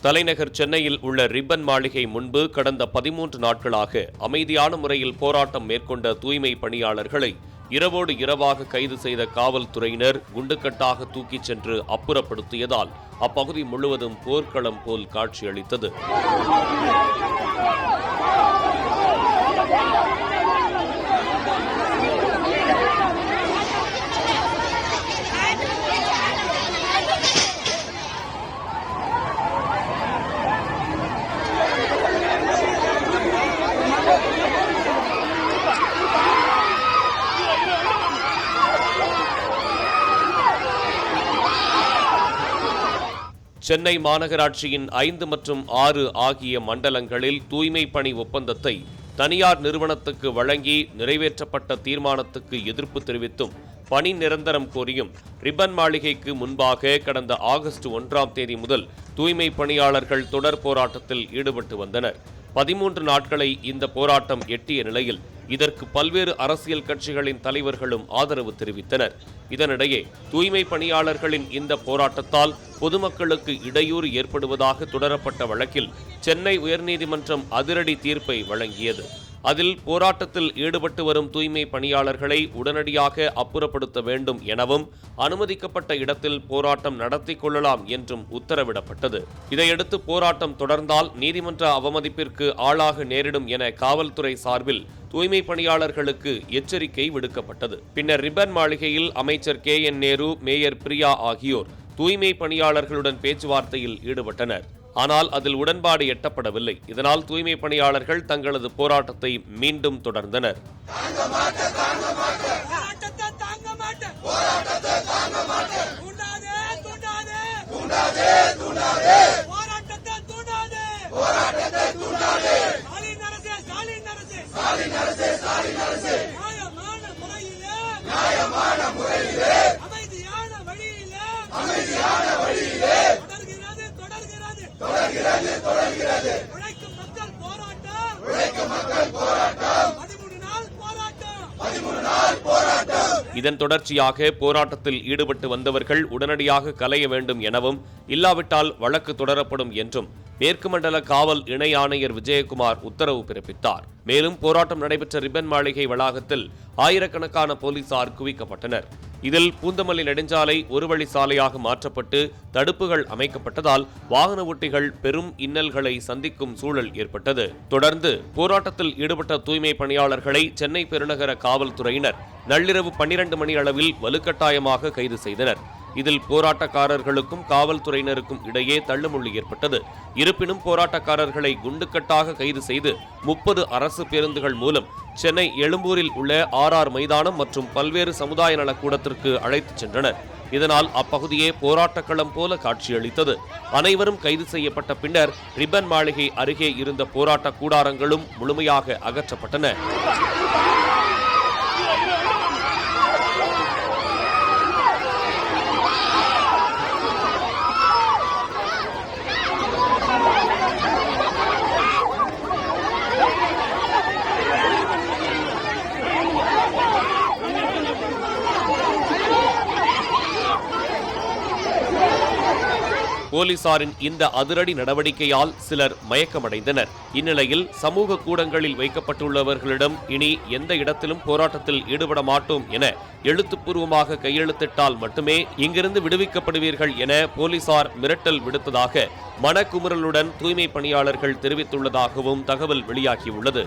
தலைநகர் சென்னையில் உள்ள ரிப்பன் மாளிகை முன்பு கடந்த பதிமூன்று நாட்களாக அமைதியான முறையில் போராட்டம் மேற்கொண்ட தூய்மை பணியாளர்களை இரவோடு இரவாக கைது செய்த காவல்துறையினர் குண்டுக்கட்டாக தூக்கிச் சென்று அப்புறப்படுத்தியதால் அப்பகுதி முழுவதும் போர்க்களம் போல் காட்சியளித்தது. சென்னை மாநகராட்சியின் ஐந்து மற்றும் ஆறு ஆகிய மண்டலங்களில் தூய்மை பணி ஒப்பந்தத்தை தனியார் நிறுவனத்துக்கு வழங்கி நிறைவேற்றப்பட்ட தீர்மானத்துக்கு எதிர்ப்பு தெரிவித்தும் பணி நிரந்தரம் கோரியும் ரிப்பன் மாளிகைக்கு முன்பாக கடந்த ஆகஸ்ட் ஒன்றாம் தேதி முதல் தூய்மை பணியாளர்கள் தொடர் போராட்டத்தில் ஈடுபட்டு வந்தனர். பதிமூன்று நாட்களை இந்த போராட்டம் எட்டிய நிலையில் இதற்கு பல்வேறு அரசியல் கட்சிகளின் தலைவர்களும் ஆதரவு தெரிவித்தனர். இதனிடையே தூய்மை பணியாளர்களின் இந்த போராட்டத்தால் பொதுமக்களுக்கு இடையூறு ஏற்படுவதாக தொடரப்பட்ட வழக்கில் சென்னை உயர்நீதிமன்றம் அதிரடி தீர்ப்பை வழங்கியது. அதில் போராட்டத்தில் ஈடுபட்டு வரும் தூய்மை பணியாளர்களை உடனடியாக அப்புறப்படுத்த வேண்டும் எனவும் அனுமதிக்கப்பட்ட இடத்தில் போராட்டம் நடத்தி கொள்ளலாம் என்றும் உத்தரவிடப்பட்டது. இதையடுத்து போராட்டம் தொடர்ந்தால் நீதிமன்ற அவமதிப்பிற்கு ஆளாக நேரிடும் என காவல்துறை சார்பில் தூய்மை பணியாளர்களுக்கு எச்சரிக்கை விடுக்கப்பட்டது. பின்னர் ரிப்பன் மாளிகையில் அமைச்சர் K. N. Nehru mayor Priya ஆகியோர் தூய்மை பணியாளர்களுடன் பேச்சுவார்த்தையில் ஈடுபட்டனர். ஆனால் அதில் உடன்பாடு எட்டப்படவில்லை. இதனால் தூய்மை பணியாளர்கள் தங்களது போராட்டத்தை மீண்டும் தொடர்ந்தனர். போராட்டத்தை தூண்டாதே தூண்டாதே தூண்டாதே தூண்டாதே போராட்டத்தை தூண்டாதே போராட்டத்தை தூண்டாதே ஸ்டாலின் அரசே ஸ்டாலின் அரசே ஸ்டாலின் அரசே ஸ்டாலின் அரசே நியாயமான முறையிலே நியாயமான முறையிலே அமைதியான வழியிலே அமைதியான வழியிலே தொடர்கிறது தொடர்கிறது. தொடர்கிறது தொடர்கிறது. உழைக்கும் மக்கள் போராட்டம். உழைக்கும் மக்கள் போராட்டம். பதிமூணு நாள் போராட்டம். பதிமூணு நாள் போராட்டம். இதன் தொடர்ச்சியாக போராட்டத்தில் ஈடுபட்டு வந்தவர்கள் உடனடியாக கலைய வேண்டும் எனவும் இல்லாவிட்டால் வழக்கு தொடரப்படும் என்றும் மேற்கு மண்டல காவல் இணை ஆணையர் விஜயகுமார் உத்தரவு பிறப்பித்தார். மேலும் போராட்டம் நடைபெற்ற ரிப்பன் மாளிகை வளாகத்தில் ஆயிரக்கணக்கான போலீசார் குவிக்கப்பட்டனர். இதில் பூந்தமல்லி நெடுஞ்சாலை ஒரு வழி சாலையாக மாற்றப்பட்டு தடுப்புகள் அமைக்கப்பட்டதால் வாகன ஓட்டிகள் பெரும் இன்னல்களை சந்திக்கும் சூழல் ஏற்பட்டது. தொடர்ந்து போராட்டத்தில் ஈடுபட்ட தூய்மை பணியாளர்களை சென்னை பெருநகர காவல்துறையினர் நள்ளிரவு பன்னிரண்டு மணி அளவில் வலுக்கட்டாயமாக கைது செய்தனர். இதில் போராட்டக்காரர்களுக்கும் காவல்துறையினருக்கும் இடையே தள்ளுமுள்ளி ஏற்பட்டது. இருப்பினும் போராட்டக்காரர்களை குண்டுக்கட்டாக கைது செய்து முப்பது அரசு பேருந்துகள் மூலம் சென்னை எழும்பூரில் உள்ள ஆர் ஆர் மைதானம் மற்றும் பல்வேறு சமுதாய நலக்கூடத்திற்கு அழைத்துச் சென்றனர். இதனால் அப்பகுதியே போராட்டக்களம் போல காட்சியளித்தது. அனைவரும் கைது செய்யப்பட்ட பின்னர் ரிப்பன் மாளிகை அருகே இருந்த போராட்ட கூடாரங்களும் முழுமையாக அகற்றப்பட்டன. போலீசாரின் இந்த அதிரடி நடவடிக்கையால் சிலர் மயக்கமடைந்தனர். இந்நிலையில் சமூக கூடங்களில் வைக்கப்பட்டுள்ளவர்களிடம் இனி எந்த இடத்திலும் போராட்டத்தில் ஈடுபட மாட்டோம் என எழுத்துப்பூர்வமாக கையெழுத்திட்டால் மட்டுமே இங்கிருந்து விடுவிக்கப்படுவீர்கள் என போலீசார் மிரட்டல் விடுத்ததாக மனக்குமுறலுடன் தூய்மை பணியாளர்கள் தெரிவித்துள்ளதாகவும் தகவல் வெளியாகியுள்ளது.